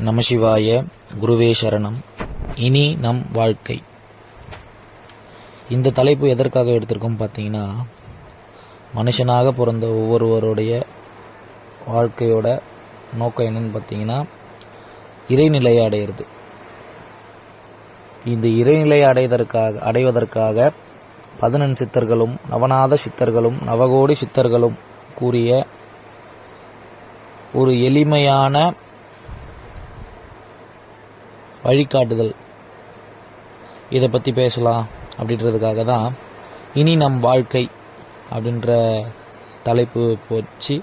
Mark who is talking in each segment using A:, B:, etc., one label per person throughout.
A: நமசிவாய குருவே சரணம். இனி நம் வாழ்க்கை. இந்த தலைப்பு எதற்காக எடுத்திருக்கோம் பார்த்தீங்கன்னா மனுஷனாக பிறந்த ஒவ்வொருவருடைய வாழ்க்கையோட நோக்கம் என்னன்னு பார்த்தீங்கன்னா இறைநிலையை அடையிறது. இந்த இறைநிலையை அடைவதற்காக அடைவதற்காக பதினெண் சித்தர்களும் நவநாத சித்தர்களும் நவகோடி சித்தர்களும் கூறிய ஒரு எளிமையான வழிகாட்டுதல். இதை பற்றி பேசலாம் அப்படின்றதுக்காக தான் இனி நம் வாழ்க்கை அப்படின்ற தலைப்பு போச்சு.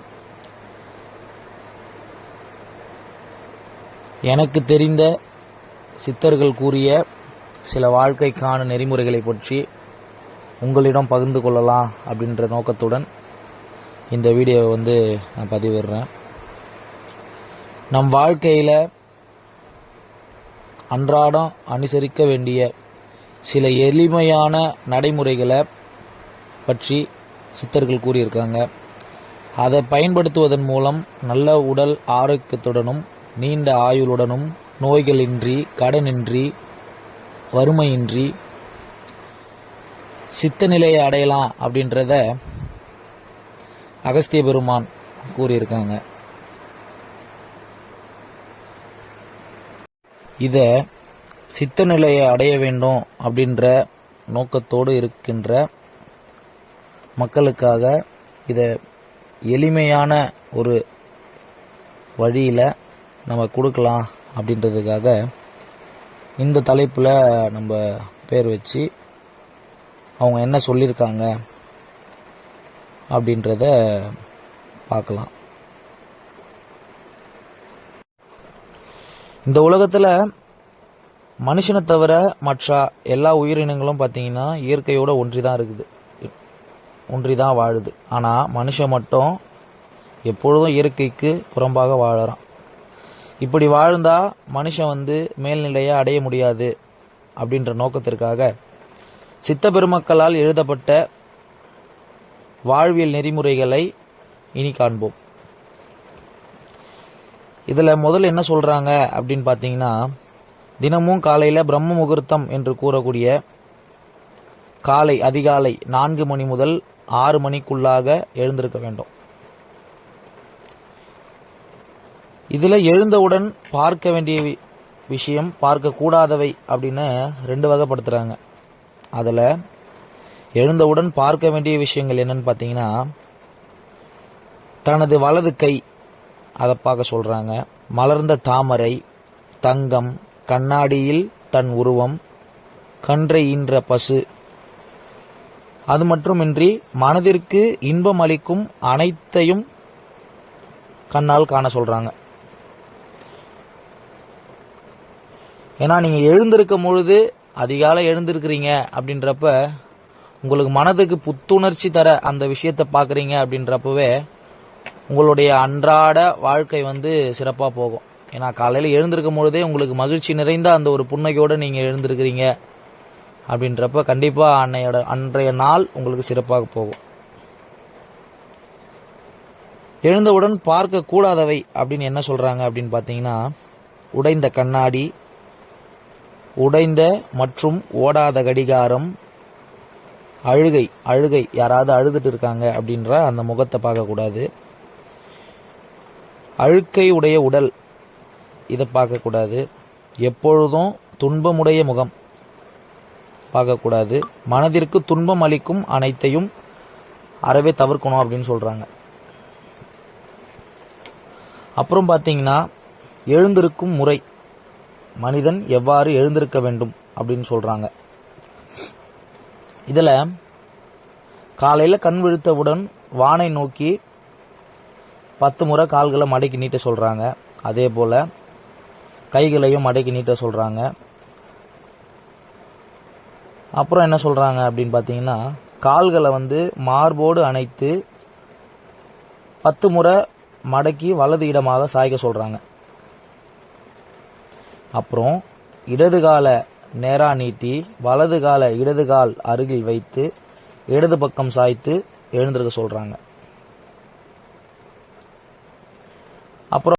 A: எனக்கு தெரிந்த சித்தர்கள் கூறிய சில வாழ்க்கைக்கான நெறிமுறைகளை பற்றி உங்களிடம் பகிர்ந்து கொள்ளலாம் அப்படின்ற நோக்கத்துடன் இந்த வீடியோவை வந்து நான் பதிவிடுறேன். நம் வாழ்க்கையில் அன்றாடம் அனுசரிக்க வேண்டிய சில எளிமையான நடைமுறைகளை பற்றி சித்தர்கள் கூறியிருக்காங்க. அதை பயன்படுத்துவதன் மூலம் நல்ல உடல் ஆரோக்கியத்துடனும் நீண்ட ஆயுளுடனும் நோய்களின்றி கடனின்றி வறுமையின்றி சித்த நிலையை அடையலாம் அப்படின்றத அகஸ்திய பெருமான் கூறியிருக்காங்க. இதை சித்த நிலையை அடைய வேண்டும் அப்படின்ற நோக்கத்தோடு இருக்கின்ற மக்களுக்காக இதை எளிமையான ஒரு வழியில் நம்ம கொடுக்கலாம் அப்படின்றதுக்காக இந்த தலைப்பில் நம்ம பேர் வச்சு அவங்க என்ன சொல்லியிருக்காங்க அப்படின்றத பார்க்கலாம். இந்த உலகத்தில் மனுஷனை தவிர மற்ற எல்லா உயிரினங்களும் பார்த்தீங்கன்னா இயற்கையோட ஒன்றி தான் இருக்குது. ஒன்றி தான் வாழுது. ஆனால் மனுஷன் மட்டும் எப்பொழுதும் இயற்கைக்கு புறம்பாக வாழறான். இப்படி வாழ்ந்தா மனுஷன் வந்து மேல்நிலையை அடைய முடியாது அப்படின்ற நோக்கத்திற்காக சித்த பெருமக்களால் எழுதப்பட்ட வாழ்வியல் நெறிமுறைகளை இனி காண்போம். இதில் முதல்ல என்ன சொல்கிறாங்க அப்படின்னு பார்த்தீங்கன்னா தினமும் காலையில் பிரம்ம முகூர்த்தம் என்று கூறக்கூடிய காலை அதிகாலை நான்கு மணி முதல் ஆறு மணிக்குள்ளாக எழுந்திருக்க வேண்டும். இதில் எழுந்தவுடன் பார்க்க வேண்டிய வி- விஷயம் பார்க்கக்கூடாதவை அப்படின்னு ரெண்டு வகைப்படுத்துகிறாங்க அதில் எழுந்தவுடன் பார்க்க வேண்டிய விஷயங்கள் என்னன்னு பார்த்தீங்கன்னா தனது வலது கை அதை பார்க்க சொல்கிறாங்க மலர்ந்த தாமரை தங்கம் கண்ணாடியில் தன் உருவம் கன்றை ஈன்ற பசு. அது மட்டுமின்றி மனதிற்கு இன்பம் அளிக்கும் அனைத்தையும் கண்ணால் காண சொல்கிறாங்க ஏன்னா நீங்கள் எழுந்திருக்கும் பொழுது அதிகாலை எழுந்திருக்கிறீங்க அப்படின்றப்ப உங்களுக்கு மனதுக்கு புத்துணர்ச்சி தர அந்த விஷயத்தை பார்க்குறீங்க அப்படின்றப்பவே உங்களுடைய அன்றாட வாழ்க்கை வந்து சிறப்பாக போகும். ஏன்னா காலையில் எழுந்திருக்கும் பொழுதே உங்களுக்கு மகிழ்ச்சி நிறைந்த அந்த ஒரு புன்னகையோடு நீங்கள் எழுந்திருக்கிறீங்க. அப்படின்றப்ப கண்டிப்பாக அன்னையோட அன்றைய நாள் உங்களுக்கு சிறப்பாக போகும். எழுந்தவுடன் பார்க்கக்கூடாதவை அப்படின்னு என்ன சொல்கிறாங்க அப்படின்னு பார்த்தீங்கன்னா உடைந்த கண்ணாடி உடைந்த மற்றும் ஓடாத கடிகாரம் அழுகை அழுகை யாராவது அழுதுட்டு இருக்காங்க அப்படின்ற அந்த முகத்தை பார்க்கக்கூடாது. அழுக்கை உடைய உடல். இதை பார்க்கக்கூடாது. எப்பொழுதும் துன்பமுடைய முகம் பார்க்கக்கூடாது. மனதிற்கு துன்பம் அளிக்கும் அனைத்தையும் அறவே தவிர்க்கணும் அப்படின்னு சொல்கிறாங்க அப்புறம் பார்த்தீங்கன்னா எழுந்திருக்கும் முறை. மனிதன் எவ்வாறு எழுந்திருக்க வேண்டும் அப்படின்னு சொல்கிறாங்க இதில் காலையில் கண் விழுத்தவுடன் வானை நோக்கி பத்து முறை கால்களை மடக்கி நீட்ட சொல்கிறாங்க அதே போல் கைகளையும் மடக்கி நீட்ட சொல்கிறாங்க அப்புறம் என்ன சொல்கிறாங்க அப்படின்னு பார்த்தீங்கன்னா கால்களை வந்து மார்போடு அணைத்து பத்து முறை மடக்கி வலது இடமாக சாய்க்க சொல்கிறாங்க அப்புறம் இடது கால நேராக நீட்டி வலது கால இடது கால் அருகில் வைத்து இடது பக்கம் சாய்த்து எழுந்திருக்க சொல்கிறாங்க அப்புறம்